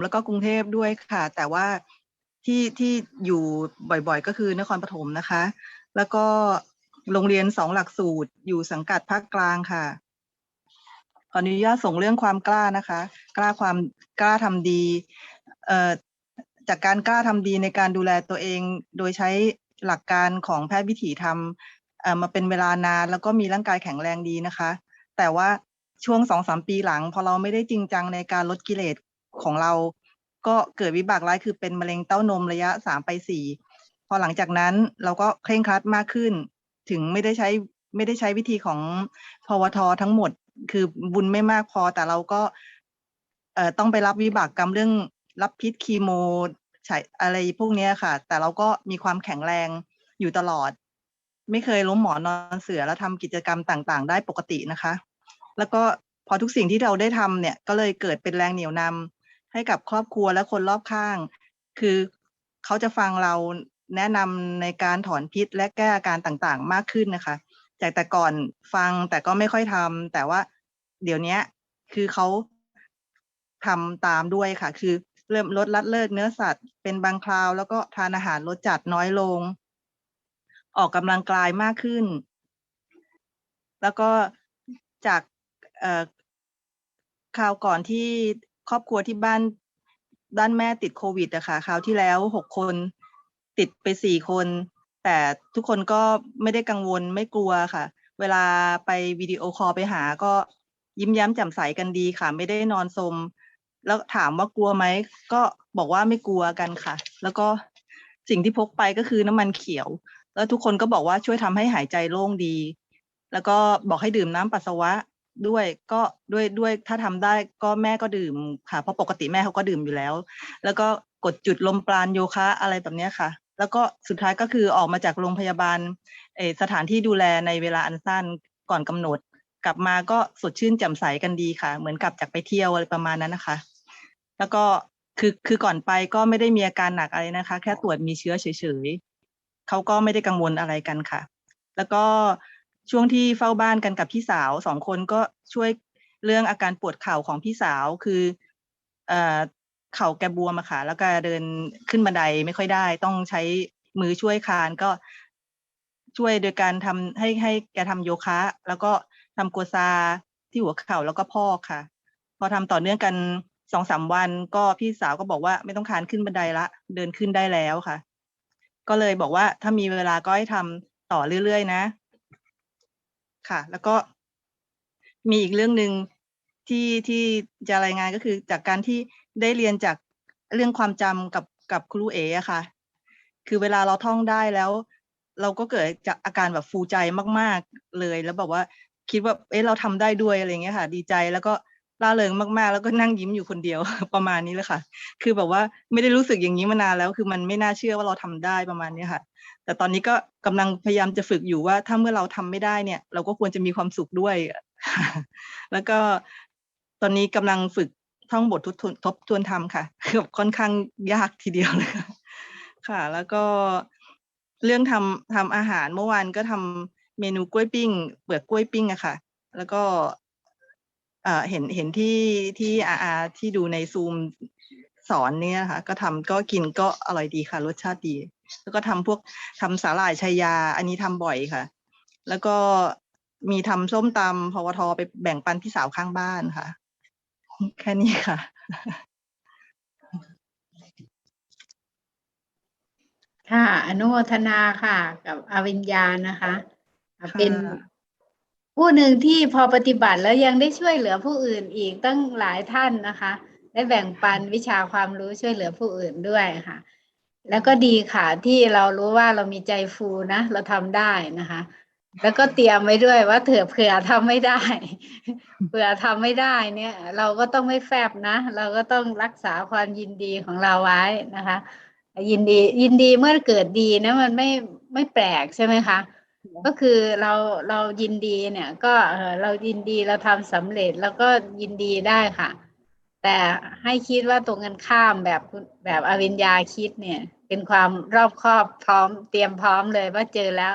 แล้วก็กรุงเทพด้วยค่ะ แต่ว่าที่ที่อยู่บ่อยๆ ก็คือนครปฐมนะคะ แล้วก็โรงเรียนสองหลักสูตรอยู่สังกัดภาคกลางค่ะ ขออนุญาตส่งเรื่องความกล้านะคะ กล้าความกล้าทำดีเอ่อจากการกล้าทำดีในการดูแลตัวเอง โดยใช้หลักการของแพทย์วิถีธรรมเอ่อมาเป็นเวลานานแล้วก็มีร่างกายแข็งแรงดีนะคะ แต่ว่าช่วงสองสามปีหลัง พอเราไม่ได้จริงจังในการลดกิเลส ของเรา ก็เกิดวิบากร้ายคือเป็นมะเร็งเต้านมระยะสามไปสี่พอหลังจากนั้นเราก็เคร่งครัดมากขึ้น ถึงไม่ได้ใช้ไม่ได้ใช้วิธีของพวททั้งหมด คือบุญไม่มากพอแต่เราก็เอ่อต้องไปรับวิบากกรรมเรื่องรับพิษคีโมใช้อะไรพวกนี้ค่ะ แต่เราก็มีความแข็งแรงอยู่ตลอด ไม่เคยล้มหมอนนอนเสือแล้วทำกิจกรรมต่างๆ ได้ปกตินะคะ แล้วก็พอทุกสิ่งที่เราได้ทำเนี่ยก็เลยเกิดเป็นแรงเหนี่ยวนำ ให้กับครอบครัวและคนรอบข้าง คือเขาจะฟังเราแนะนำในการถอนพิษและแก้อาการต่างๆ มากขึ้นนะคะ จากแต่ก่อนฟังแต่ก็ไม่ค่อยทำแต่ว่าเดี๋ยวนี้คือเขาทำตามด้วยค่ะ คือเริ่มลดละเลิกเนื้อสัตว์เป็นบางคราว แล้วก็ทานอาหารรสจัดน้อยลง ออกกำลังกายมากขึ้น แล้วก็จากเอ่าวก่อนที่ ครอบครัวที่บ้านด้านแม่ติดโควิดอะค่ะคราวที่แล้วหกคนติดไปสี่คน แต่ทุกคนก็ไม่ได้กังวลไม่กลัวค่ะ เวลาไปวิดีโอคอลไปหาก็ยิ้มแย้มแจ่มใสกันดีค่ะ ไม่ได้นอนสม แล้วถามว่ากลัวไหมก็บอกว่าไม่กลัวกันค่ะ แล้วก็สิ่งที่พกไปก็คือน้ำมันเขียว แล้วทุกคนก็บอกว่าช่วยทำให้หายใจโล่งดี แล้วก็บอกให้ดื่มน้ำปัสสาวะ ด้วยก็ด้วยด้วยถ้าทำได้ก็แม่ก็ดื่มค่ะ เพราะปกติแม่เขาก็ดื่มอยู่แล้ว แล้วก็กดจุดลมปราณโยคะอะไรแบบนี้ค่ะ แล้วก็สุดท้ายก็คือออกมาจากโรงพยาบาลสถานที่ดูแลในเวลาอันสั้นก่อนกำหนด กลับมาก็สดชื่นแจ่มใสกันดีค่ะ เหมือนกลับจากไปเที่ยวอะไรประมาณนั้นนะคะ แล้วก็คือคือก่อนไปก็ไม่ได้มีอาการหนักอะไรนะคะ แค่ตรวจมีเชื้อเฉยๆเขาก็ไม่ได้กังวลอะไรกันค่ะ แล้วก็ ช่วงที่เฝ้าบ้านกันกับพี่สาวสองคนก็ช่วยเรื่องอาการปวดเข่าของพี่สาวคือเอ่อเข่าแกบวมอะค่ะแล้วก็เดินขึ้นบันไดไม่ค่อยได้ ต้องใช้มือช่วยคานก็ช่วยโดยการทำให้ให้แกทำโยคะ แล้วก็ทำกัวซาที่หัวเข่าแล้วก็พอกค่ะ พอทำต่อเนื่องกันสองสามวันก็พี่สาวก็บอกว่าไม่ต้องคานขึ้นบันไดละ เดินขึ้นได้แล้วค่ะ ก็เลยบอกว่าถ้ามีเวลาก็ให้ทำต่อเรื่อยๆ นะ ค่ะ แล้วก็มีอีกเรื่องหนึ่งที่ที่จะรายงานก็คือจากการที่ได้เรียนจากเรื่องความจำกับกับครูเออะค่ะ คือเวลาเราท่องได้แล้ว เราก็เกิดจากอาการแบบฟูใจมาก ๆเลย แล้วแบบว่าคิดว่า เอ๊ะเราทำได้ด้วยอะไรเงี้ยค่ะ ดีใจแล้วก็ ร่าเริงมากๆ แล้วก็นั่งยิ้มอยู่คนเดียวประมาณนี้เลยค่ะ คือแบบว่าไม่ได้รู้สึกอย่างนี้มานานแล้ว คือมันไม่น่าเชื่อว่าเราทำได้ประมาณนี้ค่ะ แต่ตอนนี้ก็กำลังพยายามจะฝึกอยู่ว่าถ้าเมื่อเราทำไม่ได้เนี่ย เราก็ควรจะมีความสุขด้วย แล้วก็ตอนนี้กำลังฝึกท่องบททบทวนทบทวนธรรมค่ะคือค่อนข้างยากทีเดียวเลยค่ะ แล้วก็เรื่องทำทำอาหารเมื่อวานก็ทำเมนูกล้วยปิ้ง เปลือกกล้วยปิ้งอะค่ะ แล้วก็ เอ่อเห็นเห็นที่ที่อาอาที่ดูในซูมสอนเนี่ยนะคะก็ทำก็กินก็อร่อยดีค่ะ รสชาติดี แล้วก็ทำพวกทำสาหร่ายชายา อันนี้ทำบ่อยค่ะ แล้วก็มีทำส้มตำพวทไปแบ่งปันพี่สาวข้างบ้านค่ะ แค่นี้ค่ะ ค่ะ อนุโมทนาค่ะ กับอวิญญานะคะอะค่ะ เป็น ผู้หนึ่งที่พอปฏิบัติแล้วยังได้ช่วยเหลือผู้อื่นอีกตั้งหลายท่านนะคะ ได้แบ่งปันวิชาความรู้ช่วยเหลือผู้อื่นด้วยค่ะ แล้วก็ดีค่ะที่เรารู้ว่าเรามีใจฟูนะเราทำได้นะคะ แล้วก็เตรียมไว้ด้วยว่าเถื่อเผื่อทำไม่ได้ เผื่อทำไม่ได้เนี่ย เราก็ต้องไม่แฟบนะ เราก็ต้องรักษาความยินดีของเราไว้นะคะ ยินดียินดีเมื่อเกิดดีนะมันไม่ไม่แปลกใช่ไหมคะ ก็คือเราเรายินดีเนี่ย ก็เออเรายินดีเราทำสำเร็จแล้วก็ยินดีได้ค่ะ แต่ให้คิดว่าตรงกันข้ามแบบคุณแบบอวิญญาคิดเนี่ย เป็นความรอบคอบพร้อม เตรียมพร้อมเลยว่าเจอแล้ว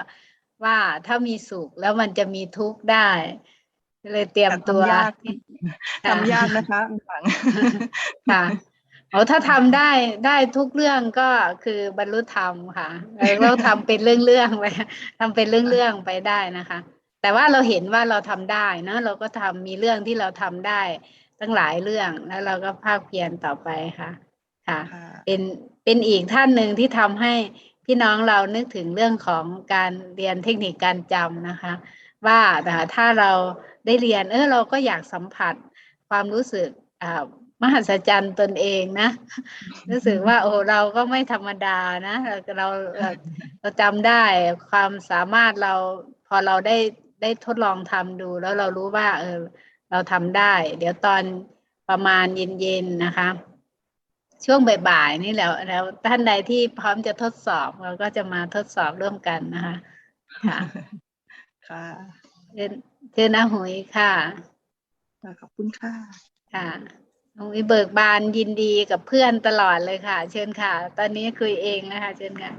ว่าถ้ามีสุขแล้วมันจะมีทุกข์ได้ เลยเตรียมแต่ตัวทำยากค่ะทำยากนะคะหลังค่ะ โอ้ถ้าทำได้ได้ทุกเรื่องก็คือบรรลุธรรมค่ะเออเราทำเป็นเรื่องๆไปทำเป็นเรื่องๆไปได้นะคะ แต่ว่าเราเห็นว่าเราทำได้นะเราก็ทำมีเรื่องที่เราทำได้ตั้งหลายเรื่องแล้วเราก็ภาคเพียรต่อไปค่ะ ค่ะค่ะเป็นเป็นอีกท่านหนึ่งที่ทำให้พี่น้องเรานึกถึงเรื่องของการเรียนเทคนิคการจำนะคะ ว่าแต่ถ้าเราได้เรียนเออเราก็อยากสัมผัสความรู้สึกอ่าม หัศจรรย์ตนเองนะรู้สึกว่า โอ้เราก็ไม่ธรรมดานะเราเราเราเราจำได้ความสามารถเราพอเราได้ได้ทดลองทำดู แล้วเรารู้ว่า เออ เราทำได้ เดี๋ยวตอนประมาณเย็นๆนะคะ ช่วงบ่ายๆนี่แหล้ว แล้วท่านใดที่พร้อมจะทดสอบเราก็จะมาทดสอบร่วมกันนะคะ ค่ะค่ะเชิญเชิญอาหุยค่ะขอบคุณค่ะค่ะอา หนูเบิกบานยินดีกับเพื่อนตลอดเลยค่ะ เชิญค่ะ ตอนนี้คุยเองนะคะ เชิญค่ะ